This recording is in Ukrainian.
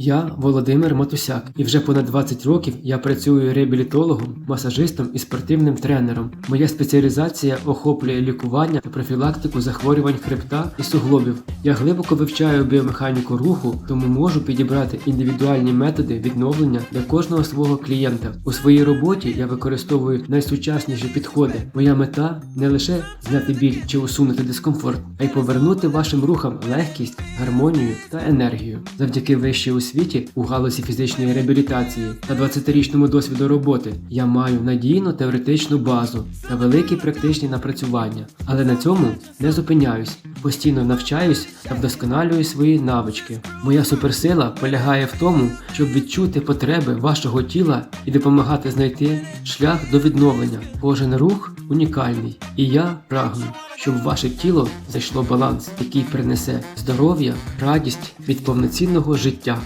Я Володимир Матусяк, і вже понад 20 років я працюю реабілітологом, масажистом і спортивним тренером. Моя спеціалізація охоплює лікування та профілактику захворювань хребта і суглобів. Я глибоко вивчаю біомеханіку руху, тому можу підібрати індивідуальні методи відновлення для кожного свого клієнта. У своїй роботі я використовую найсучасніші підходи. Моя мета не лише зняти біль чи усунути дискомфорт, а й повернути вашим рухам легкість, гармонію та енергію. Завдяки вищій освіті у галузі фізичної реабілітації та 20-річному досвіду роботи я маю надійну теоретичну базу та великі практичні напрацювання. Але на цьому не зупиняюсь. Постійно навчаюсь та вдосконалюю свої навички. Моя суперсила полягає в тому, щоб відчути потреби вашого тіла і допомагати знайти шлях до відновлення. Кожен рух унікальний, і я прагну, щоб ваше тіло зайшло баланс, який принесе здоров'я, радість від повноцінного життя.